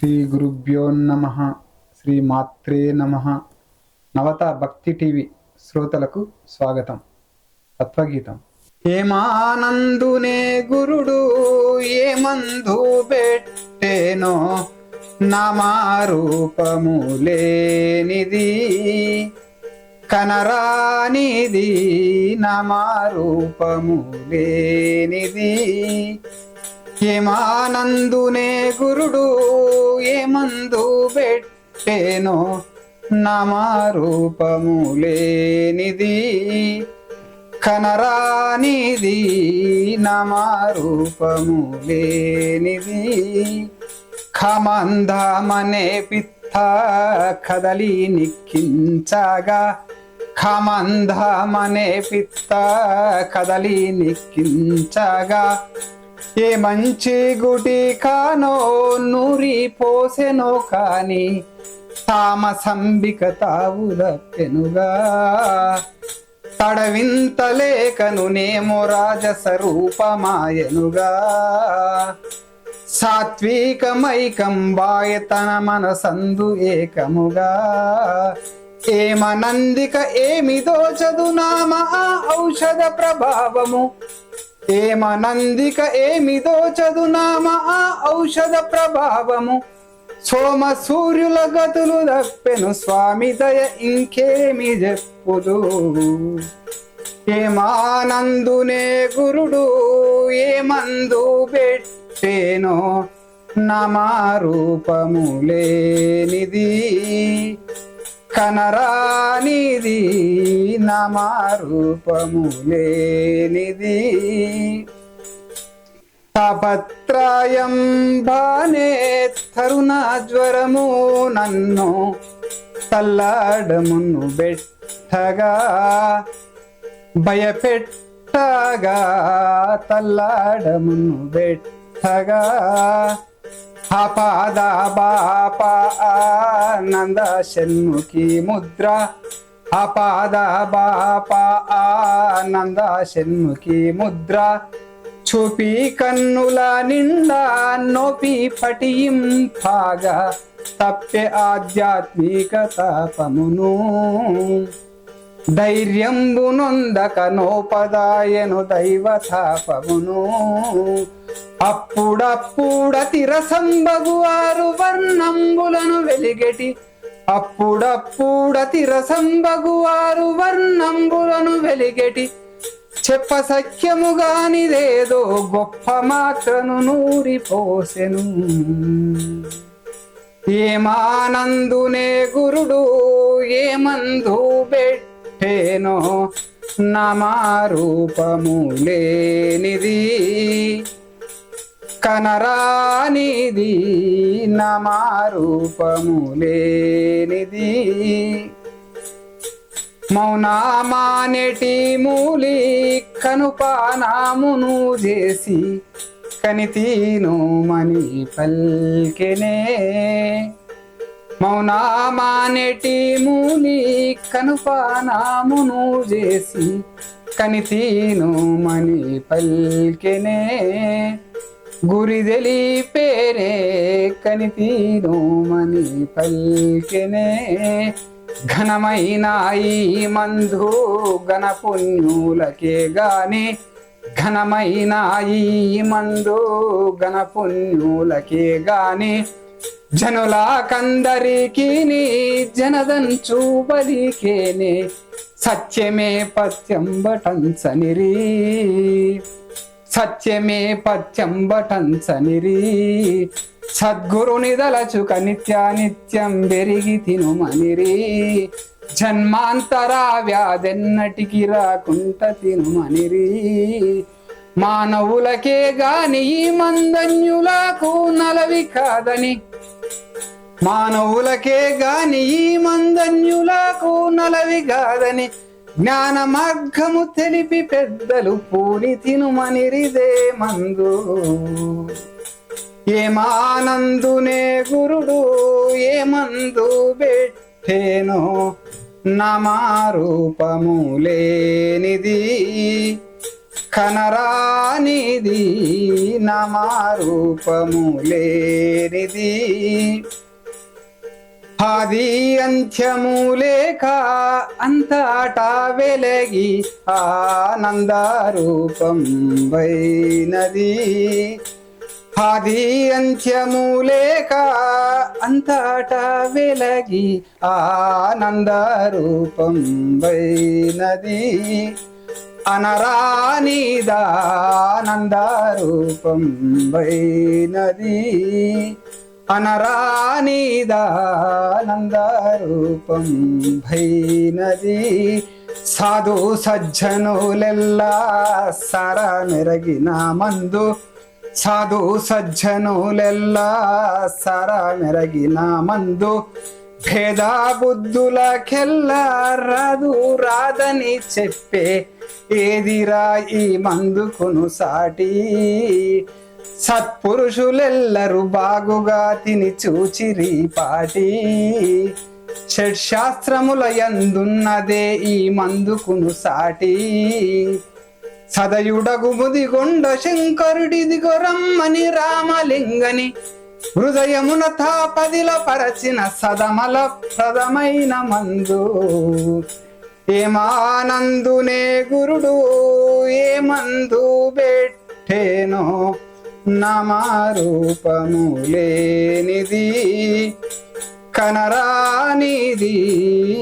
శ్రీ గురుభ్యో నమ. శ్రీ మాత్రే నమ. నవత భక్తి టీవీ శ్రోతలకు స్వాగతం. తత్వగీతం. ఏమానందునే గురుడు ఏమందు పెట్టేనో నామారూపము లేనిది. కనరానిది నామారూపము లేనిది. ఏమానందునే గురుడు ఏమందు పెట్టేనో నామారూపము లేనిది కనరానిది నామారూపము లేనిది ఖమందమనే పిత్త కదలి నిక్కించగా. ఖమందమనే పిత్త కదలి నిక్కించగా. ఏ మంచి గుడి కానో నూరి పోసెనో కాని తామసంబిక తావుల పెనుగా. తడవింతలేకను నేమో రాజస రూపమాయనుగా సాత్వికమైకం వాయతన మనసందు ఏకముగా. ఏమనందిక ఏమిదో చదునామ ఔషధ ప్రభావము. ఏమనందిక ఏమిదో చదునామ ఆ ఔషధ ప్రభావము. సోమ సూర్యుల గతులు దప్పెను స్వామి దయ ఇంకేమి చెప్పుదు. ఏమానందునే గురుడు ఏమందు పెట్టేనో నమారూపము లేనిది. కనరానిది నమారూపము లేనిది. తాపత్రయం బానే తరుణ జ్వరము నన్ను తల్లాడమును బెట్టగా భయపెట్టగా తల్లాడమును బెట్టగా. అపాద బాప ఆనంద షణ్ముఖి ముద్ర. అపాద బాప ఆనంద షణ్ముఖి ముద్ర. చూపి కన్నుల నిండా నొపి పటింపాగా తప్పె ఆధ్యాత్మిక తాపమును. ధైర్యంబు నొందక నోపదాయను దైవ తాపమును అప్పుడప్పుడ తిరసంబగువారు వర్ణంబులను వెలిగెటి. అప్పుడప్పుడ తిరసంబగువారు వర్ణంబులను వెలిగెటి. చెప్ప సఖ్యముగానిదేదో గొప్ప మాత్రను నూరిపోసెను ఏమానందునే గురుడు ఏమందు పెట్టేనో నమారూపము లేనిది. కనరానిది నమారూపములేనిది. మౌనామానెటి మూలి కనుపానామును చేసి కనితీను మని పల్కెనే మౌనామానెటి మూలి కనుపానామును చేసి కనితీను మని పల్కెనే గురి తెలిపేరే కనితీను మని పల్కెనే. ఘనమైన ఈ మంధు ఘన పుణ్యులకే గాని ఘనమైన ఈ మందు ఘన పుణ్యులకే గాని జనులాకందరికీ నీ జనదంచు బలికేనే. సత్యమే పత్యం బటంచనిరి సత్యమే పత్యం బటంచనిరి సద్గురుని దలచుక నిత్యానిత్యం నిత్యం బెరిగి తినుమనిరి. జన్మాంతర వ్యాధెన్నటికి రాకుంట తినుమనిరి. మానవులకే గాని ఈ మందన్యులకు నలవి కాదని. మానవులకే గాని ఈ మందన్యులకు నలవి కాదని. జ్ఞాన మార్గము తెలిపి పెద్దలు పూని తినుమనిరిదే మందు. ఏమానందునే గురుడు ఏమందు పెట్టేనో నమారూపము లేనిది. కనరానిది నమారూపము లేనిది. ఆది అంత్యము లేక అంతటా వెలగి ఆనందారూపం వైనది. ఆది అంత్యము లేక అంతటా వెలగి ఆనందారూపం వైనది. అనరానిదానందారూపం వైనది. అనరానిదానందారూపం భైనది. సాధు సజ్జనులెల్లా సర మెరగిన మందు. సాధు సజ్జనులెల్లా సర మెరగిన మందు. భేదా బుద్ధులకెల్లా రాదు రాదని చెప్పే. ఏదిరా ఈ మందుకును సాటి సత్పురుషులెల్లరు బాగుగా తిని చూచిరి పాటి. షడ్శాస్త్రముల ఎందున్నదే ఈ మందుకును సాటి. సదయుడగు ముదిగొండ శంకరుడిది గొరమ్మని రామలింగని. హృదయమున తాపదిల పరచిన సదమల ప్రదమైన మందు. ఏమానందునే గురుడు ఏ మందు నమారూపము లేనిది కనరానిది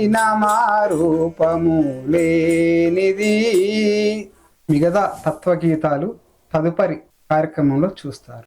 నమారూపము లేనిది మిగతా తత్వగీతాలు తదుపరి కార్యక్రమంలో చూస్తారు.